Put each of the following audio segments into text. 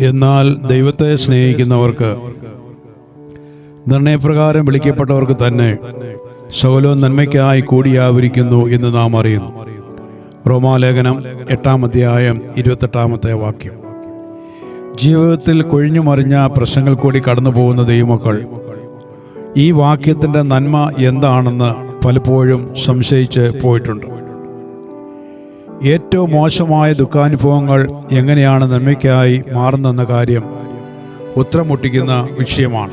എന്നാൽ ദൈവത്തെ സ്നേഹിക്കുന്നവർക്ക് നിർണയപ്രകാരം വിളിക്കപ്പെട്ടവർക്ക് തന്നെ സകലവും നന്മയ്ക്കായി കൂടിയാവരിക്കുന്നു എന്ന് നാം അറിയുന്നു. റോമാലേഖനം എട്ടാം അധ്യായം ഇരുപത്തെട്ടാമത്തെ വാക്യം. ജീവിതത്തിൽ കൊഴിഞ്ഞു മറിഞ്ഞ പ്രശ്നങ്ങൾ കൂടി കടന്നു പോകുന്ന ദൈവമക്കൾ ഈ വാക്യത്തിന്റെ നന്മ എന്താണെന്ന് പലപ്പോഴും സംശയിച്ച് പോയിട്ടുണ്ട്. ഏറ്റവും മോശമായ ദുഃഖാനുഭവങ്ങൾ എങ്ങനെയാണ് നന്മയ്ക്കായി മാറുന്നെന്ന കാര്യം ഉത്തരമുട്ടിക്കുന്ന വിഷയമാണ്.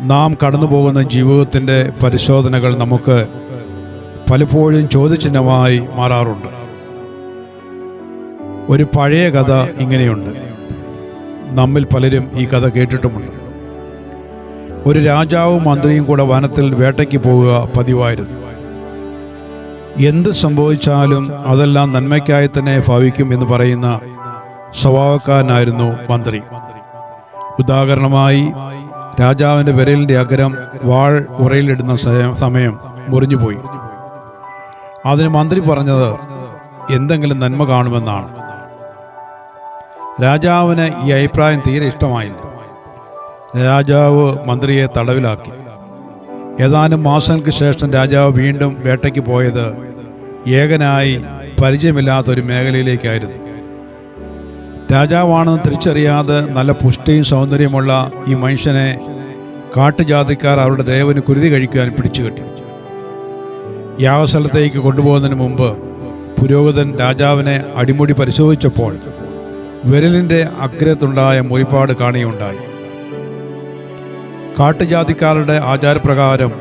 നാം കടന്നുപോകുന്ന ജീവിതത്തിന്റെ പരിശോധനകൾ നമുക്ക് പലപ്പോഴും ചോദ്യചിഹ്നമായി മാറാറുണ്ട്. ഒരു പഴയ കഥ ഇങ്ങനെയുണ്ട്. നമ്മിൽ പലരും ഈ കഥ കേട്ടിട്ടുമുണ്ട്. ഒരു രാജാവും മന്ത്രിയും കൂടെ വനത്തിൽ വേട്ടയ്ക്ക് പോവുക പതിവായിരുന്നു. എന്ത് സംഭവിച്ചാലും അതെല്ലാം നന്മയ്ക്കായി തന്നെ ഭാവിക്കും എന്ന് പറയുന്ന സ്വഭാവക്കാരനായിരുന്നു മന്ത്രി. ഉദാഹരണമായി രാജാവിന്റെ വിരലിന്റെ അഗ്രം വാൾ ഉറയിലിടുന്ന സമയം മുറിഞ്ഞുപോയി. അതിന് മന്ത്രി പറഞ്ഞത് എന്തെങ്കിലും നന്മ കാണുമെന്നാണ്. രാജാവിന് ഈ അഭിപ്രായം തീരെ ഇഷ്ടമായില്ല. രാജാവ് മന്ത്രിയെ തടവിലാക്കി. ഏതാനും മാസങ്ങൾക്ക് ശേഷം രാജാവ് വീണ്ടും വേട്ടയ്ക്ക് പോയത് ഏകനായി പരിചയമില്ലാത്ത ഒരു മേഖലയിലേക്കായിരുന്നു. രാജാവാണെന്ന് തിരിച്ചറിയാതെ നല്ല പുഷ്ടിയും സൗന്ദര്യമുള്ള ഈ മനുഷ്യനെ കാട്ടുജാതിക്കാർ അവരുടെ ദേവന് കുരുതി കഴിക്കുവാൻ പിടിച്ചു കെട്ടി യാഗസ്ഥലത്തേക്ക് കൊണ്ടുപോകുന്നതിന് മുമ്പ് പുരോഹിതൻ രാജാവിനെ അടിമുടി പരിശോധിച്ചപ്പോൾ വിരലിന്റെ അഗ്രത്തുണ്ടായ മുറിപ്പാട് കാണുകയുണ്ടായി. കാട്ടുജാതിക്കാരുടെ ആചാരപ്രകാരം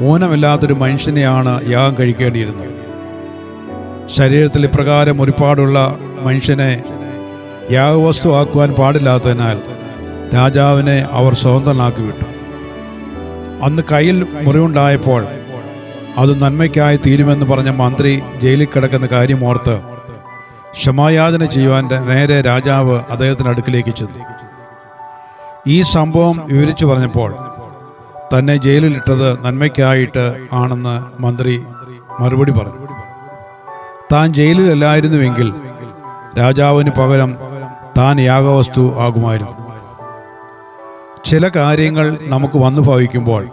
ഊനമില്ലാത്തൊരു മനുഷ്യനെയാണ് യാഗം കഴിക്കേണ്ടിയിരുന്നത്. ശരീരത്തിൽ ഇപ്രകാരം ഒരുപാടുള്ള മനുഷ്യനെ യാഗവസ്തു ആക്കുവാൻ പാടില്ലാത്തതിനാൽ രാജാവിനെ അവർ സ്വതന്ത്രനാക്കി വിട്ടു അന്ന് കയ്യിൽ മുറിവുണ്ടായപ്പോൾ അത് നന്മയ്ക്കായി തീരുമെന്ന് പറഞ്ഞ മന്ത്രി ജയിലിൽ കിടക്കുന്ന കാര്യം ഓർത്ത് ക്ഷമായാചന ചെയ്യുവാൻ നേരെ രാജാവ് അദ്ദേഹത്തിന്റെ അടുക്കിലേക്ക് ചെന്നു. ഈ സംഭവം വിവരിച്ചു പറഞ്ഞപ്പോൾ തന്നെ ജയിലിലിട്ടത് നന്മയ്ക്കായിട്ട് ആണെന്ന് മന്ത്രി മറുപടി പറഞ്ഞു. താൻ ജയിലിലല്ലായിരുന്നുവെങ്കിൽ രാജാവിന് പകരം താൻ യാഗവസ്തു ആകുമായിരുന്നു. ചില കാര്യങ്ങൾ നമുക്ക് വന്നു ഭവിക്കുമ്പോൾ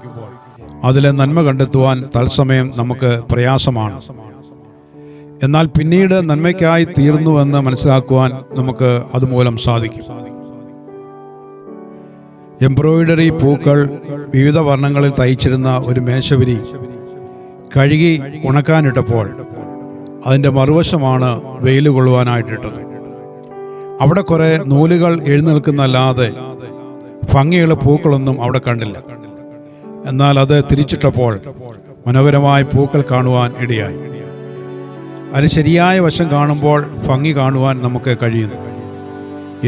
അതിലെ നന്മ കണ്ടെത്തുവാൻ തത്സമയം നമുക്ക് പ്രയാസമാണ്. എന്നാൽ പിന്നീട് നന്മയ്ക്കായി തീർന്നുവെന്ന് മനസ്സിലാക്കുവാൻ നമുക്ക് അതുമൂലം സാധിക്കും. എംബ്രോയിഡറി പൂക്കൾ വിവിധ വർണങ്ങളിൽ തയ്ച്ചിരുന്ന ഒരു മേശവിരി കഴുകി ഉണക്കാനിട്ടപ്പോൾ അതിന്റെ മറുവശമാണ് വെയിൽ കൊള്ളുവാനായിട്ടിട്ടത്. അവിടെ കുറേ നൂലുകൾ എഴുന്നേൽക്കുന്നല്ലാതെ ഭംഗിയുള്ള പൂക്കളൊന്നും അവിടെ കണ്ടില്ല. എന്നാൽ അത് തിരിച്ചിട്ടപ്പോൾ മനോഹരമായ പൂക്കൾ കാണുവാൻ ഇടയായി. അതിന് ശരിയായ വശം കാണുമ്പോൾ ഭംഗി കാണുവാൻ നമുക്ക് കഴിയുന്നു.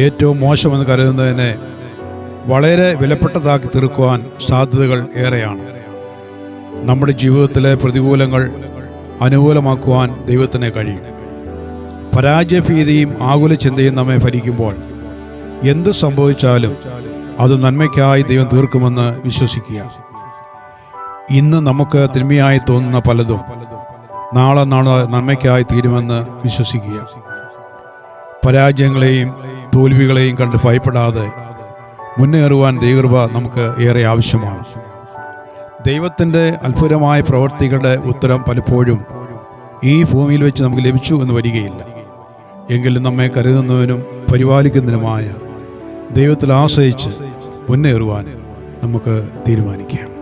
ഏറ്റവും മോശമെന്ന് കരുതുന്നതിനെ വളരെ വിലപ്പെട്ടതാക്കി തീർക്കുവാൻ സാധ്യതകൾ ഏറെയാണ്. നമ്മുടെ ജീവിതത്തിലെ പ്രതികൂലങ്ങൾ അനുകൂലമാക്കുവാൻ ദൈവത്തിന് കഴിയും. പരാജയഭീതിയും ആകുല ചിന്തയും നമ്മെ ഭരിക്കുമ്പോൾ എന്ത് സംഭവിച്ചാലും അത് നന്മയ്ക്കായി ദൈവം തീർക്കുമെന്ന് വിശ്വസിക്കുക. ഇന്ന് നമുക്ക് തിന്മയായി തോന്നുന്ന പലതും നാളെ നാളെ നന്മയ്ക്കായി തീരുമെന്ന് വിശ്വസിക്കുക. പരാജയങ്ങളെയും തോൽവികളെയും കണ്ട് ഭയപ്പെടാതെ മുന്നേറുവാൻ ദൈവകൃപ നമുക്ക് ഏറെ ആവശ്യമാണ്. ദൈവത്തിന്റെ അത്ഭുതമായ പ്രവർത്തികളുടെ ഉത്തരം പലപ്പോഴും ഈ ഭൂമിയിൽ വെച്ച് നമുക്ക് ലഭിച്ചു എന്ന് വരികയില്ല. എങ്കിലും നമ്മെ കരുതുന്നതിനും പരിപാലിക്കുന്നതിനുമായ ദൈവത്തിൽ ആശ്രയിച്ച് മുന്നേറുവാൻ നമുക്ക് തീരുമാനിക്കാം.